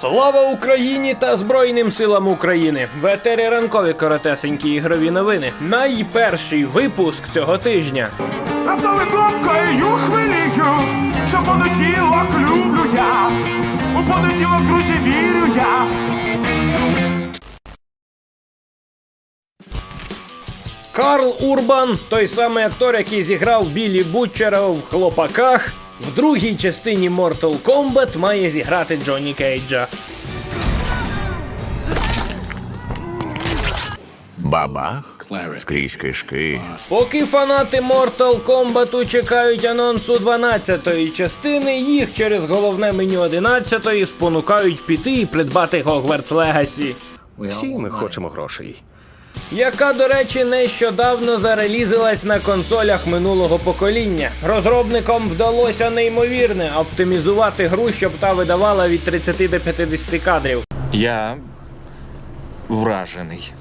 Слава Україні та Збройним силам України! В етері ранкові коротесенькі ігрові новини. Найперший випуск цього тижня. Раптовий думкою хвилію, що понеділок люблю я, у понеділок, друзі, вірю я. Карл Урбан, той самий актор, який зіграв Білі Бутчера в хлопаках, в другій частині Mortal Kombat має зіграти Джонні Кейджа. Бабах, скрізь кишки. Поки фанати Mortal Kombat чекають анонсу 12-ї частини, їх через головне меню 11-ї спонукають піти і придбати Hogwarts Legacy. Всі ми хочемо грошей. Яка, до речі, нещодавно зарелізилась на консолях минулого покоління. Розробникам вдалося неймовірне оптимізувати гру, щоб та видавала від 30 до 50 кадрів. Я вражений.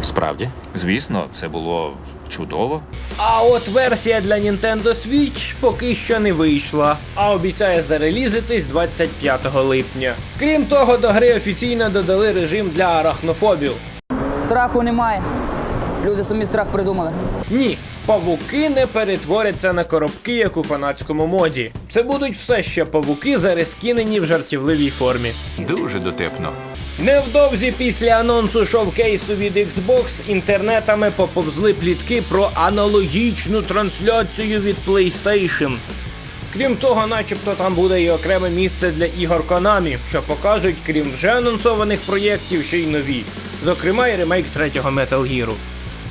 Справді? Звісно, це було чудово. А от версія для Nintendo Switch поки що не вийшла, а обіцяє зарелізитись 25 липня. Крім того, до гри офіційно додали режим для арахнофобів. Страху немає. Люди самі страх придумали. Ні, павуки не перетворяться на коробки, як у фанатському моді. Це будуть все ще павуки, зарескінені в жартівливій формі. Дуже дотепно. Невдовзі після анонсу шоу-кейсу від Xbox інтернетами поповзли плітки про аналогічну трансляцію від PlayStation. Крім того, начебто там буде і окреме місце для ігор Konami, що покажуть, крім вже анонсованих проєктів, ще й нові, зокрема і ремейк третього Metal Gear.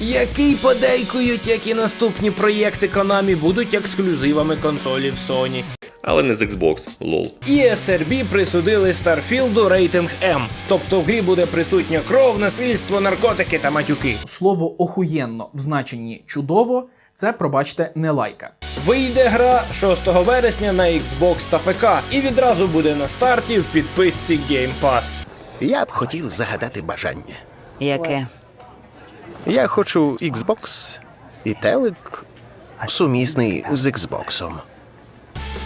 Який подейкують, як і наступні проєкти Konami будуть ексклюзивами консолів Sony. але не з Xbox, лол. І SRB присудили Старфілду рейтинг М, тобто в грі буде присутня кров, насильство, наркотики та матюки. Слово охуєнно в значенні чудово це, пробачте, не лайка. Вийде гра 6 вересня на Xbox та ПК і відразу буде на старті в підписці Game Pass. Я б хотів загадати бажання. Яке? Я хочу Xbox і телек сумісний з Xbox.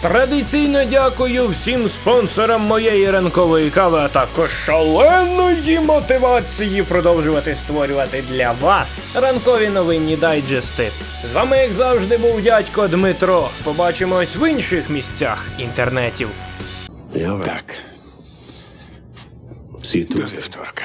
Традиційно дякую всім спонсорам моєї ранкової кави, а також шаленої мотивації продовжувати створювати для вас ранкові новинні дайджести. З вами, як завжди, був дядько Дмитро. Побачимось в інших місцях інтернетів. Так. До вівторка.